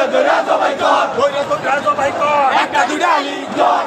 ধরে ধরে সবাই কর। ধরে ধরে সবাই কর। একটা দুটা লিগ কর